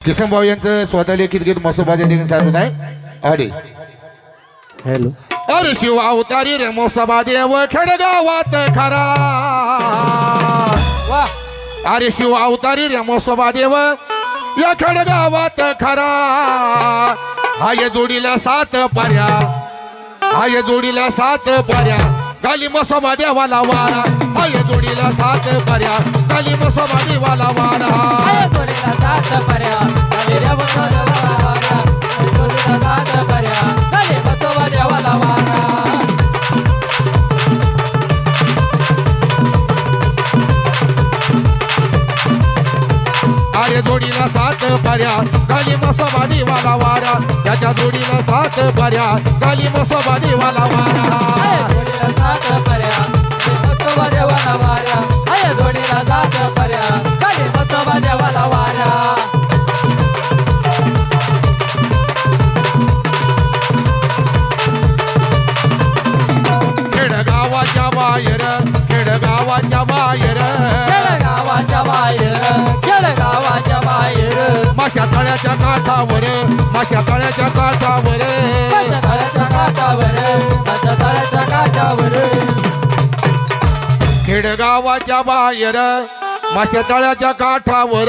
किसन भाऊ यांचं स्वतः लिखित गीत मसोबाच्या ठिकाणी सादर आहे अरे हॅलो अरे शिव अवतारी रे मोसबा देव खेडगावात खरा वा अरे शिव अवतारी रे मोसबा देव या खेडगावात खरा हाय जोडीला सात पर्या हाय जोडीला सात पर्या गाली मसोबा देवाला वारा. हाय जोडीला सात पर्या. गाली मसोबा देवाला वारा. आय आय अरे जोडीला सात पर्या. गाली मसोबा देवाला वारा. त्याच्या जोडीला सात पर्या. गाली मसोबा देवाला आय वारा बाहेर माशा तळ्याच्या काठावर माशा तळ्याच्या काठावर. तळ्याच्या काठावर माझ्या तळ्याच्या काठावर. खेडगावाच्या बाहेर माशा तळ्याच्या काठावर.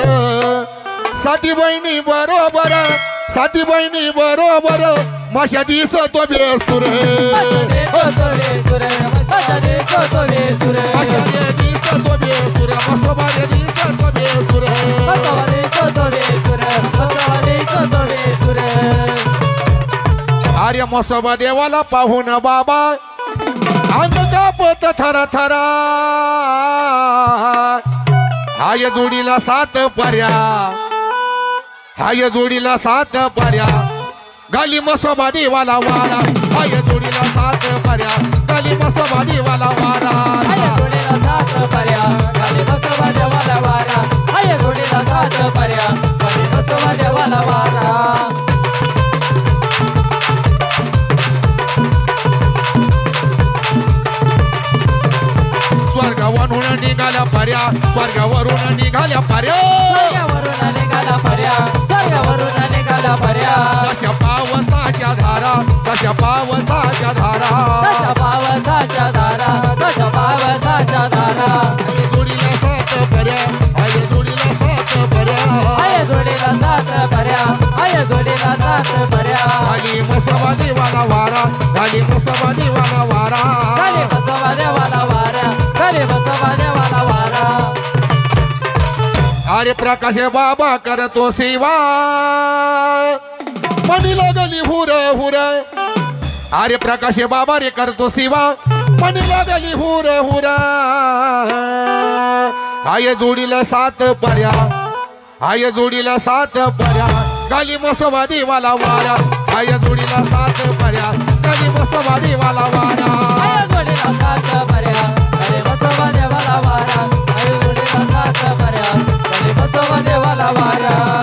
साती बहिणी बरोबर साती बहिणी बरोबर माशा दिसतो बेसुर. माझ्या देशो सुरे माझ्या देशो सुरे माशा दिसतो बेसुर मसोबाने दिसतो बेसुर. अरे मसोबा देवाला पाहून बाबा. अंग कापत थरा थरा. हाय जोडीला सात पर्या हाय जोडीला सात पर्या गाली मसोबा देवाला वारा. हाय जोडीला सात पर्या गाली मसोबा देवाला वारा. आय जोडीला सात पर्या गाली बसवा देवाला वारा. हाय जोडीला सात पर्या गाली बसवा देवाला वारा. निघाल्या पर्या स्वर्गावरून निघाल्या पर्या. स्वर्गावरून निघाला पर्या स्वर्गावरून निघाला पर्या. तशा पावसाच्या धारा तशा पावसाच्या धारा. पावसाच्या धारा तशा पावसाच्या धारा. जोडीला सात पर्या जोडीला सात पर्या. आय जोडीला सात पर्या आय जोडीला सात पर्या. गाली मसोबा देवाला वारा देवाला वारा. देवाला वारा वारा अरे प्रकाश बाबा करतो सेवा। मनीला लागली हुर हुर। अरे प्रकाश बाबा रे करतो सेवा। मनीला गली हुर हुर। आय जोडीला सात पर्या। आय जोडीला सात पर्या। गाली मसोबा देवाला वारा। आय जोडीला सात पर्या। गाली मसोबा देवाला वारा। वारा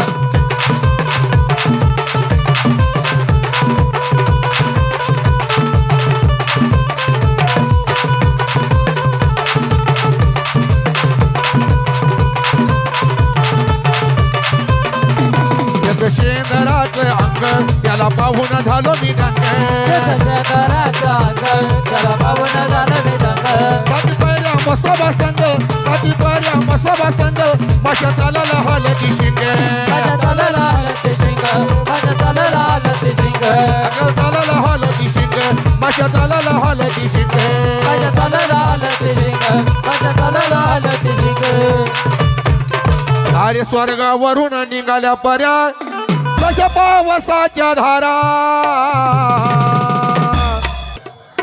शिंग माझ्या चालायला शिंग माझ्या चालायला शिंग अगं शिंग शिंग माझ्या चालायला शिंग माझ्या चालायला शिंग अरे स्वर्गावरून निघाल्या पर्या कशा पावसाच्या धारा.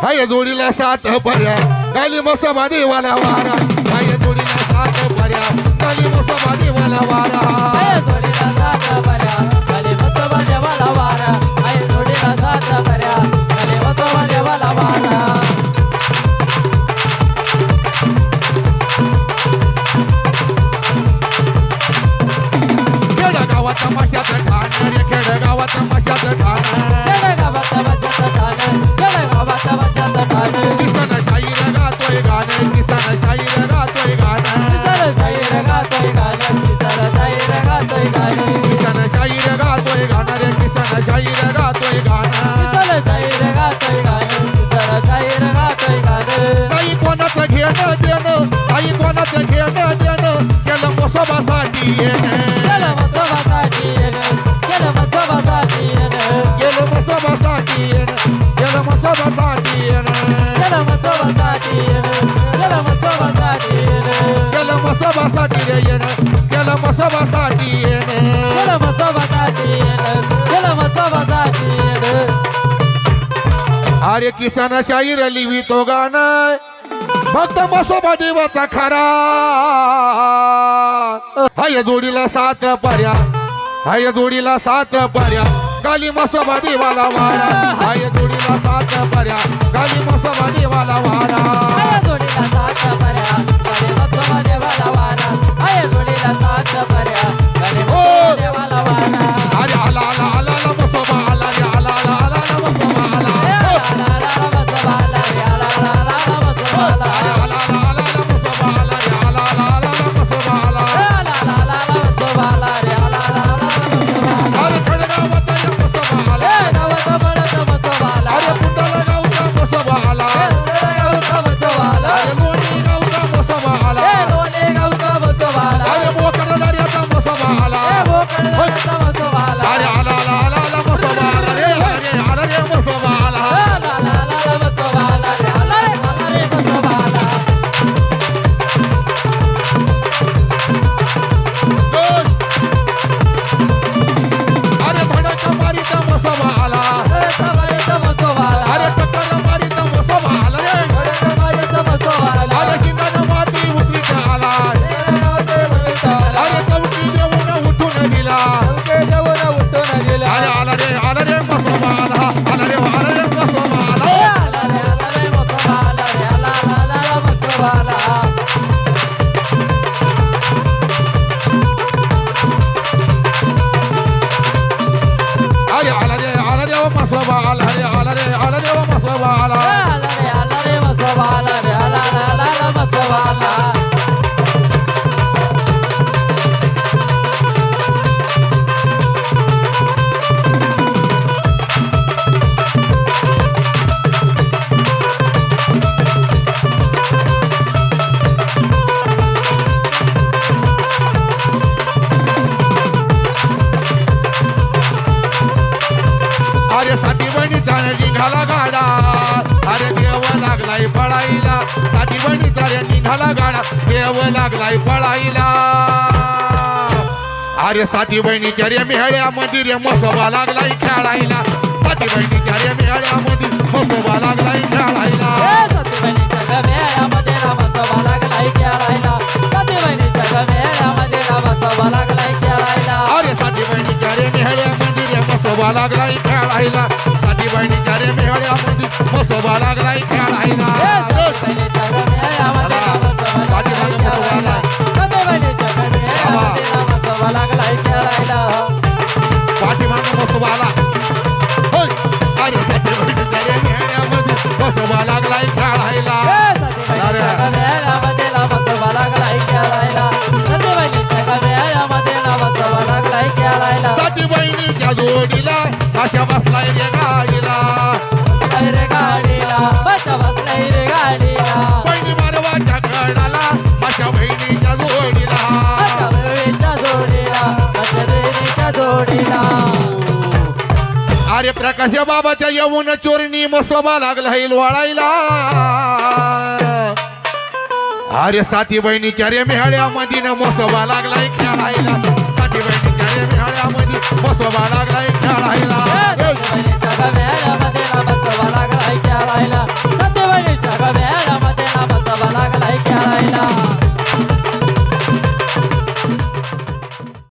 हाय जोडीला सात पर्या गाली मसोबा देवाला वारा. खेडगावात तमाशाचं ठाण रे खेडगावात तमाशाचं ठाण किसन शाहीर गातोय गाणं किसन शाहीर गातोय गाणं. किसन शाहीर गातोय गाणं रे किसन शाहीर गातोय गाणं काही कोणाचं घेणं देणं काही कोणाचं घेणं देणं केलं मोसोबासाठी येणं मसोबासाठी येण गेल मसोबासाठी येण गेल मसोबासाठी येण अरे किसान शाहीर लिवी तो गाना फक्त मसोबा देवाचा खरा. हाय जोडीला सात पर्या हाय जोडीला सात पर्या गाली मसोबा देवाला वारा हाय जोडीला सात बऱ्या गाली मसोबा देवाला वारा जोडीला सात बऱ्या लागलाय पळाईला साठी बंडी साऱ्यांनी घाला गाणा देव लागलाय पळाईला अरे साठी बहिणीच्या रे मिहळ्या मंदिर मसोबा लागलाय खेळायला. साठी बहिणीच्या रे मिहळ्या मंदिर मसोबा लागलाय खेळायला. अरे साठी बहिणीच्या रे मिहळ्या मंदिर मसोबा लागलाय खेळायला. साठी बहिणीच्या रे मेहळ्या मुली मसोबा लागलाय खेळ आहे ना पाठीमागे मसोबा आला अरे कशा बाबाच्या येऊन चोरणी मसोबा लागला वाळायला अरे साथी बहिणीच्या रे मेहळ्या न मसोबा लागलाय खेळायला. साथी बहिणीच्या रे मेहळ्या मधी मसोबा लागलाय खेळायला.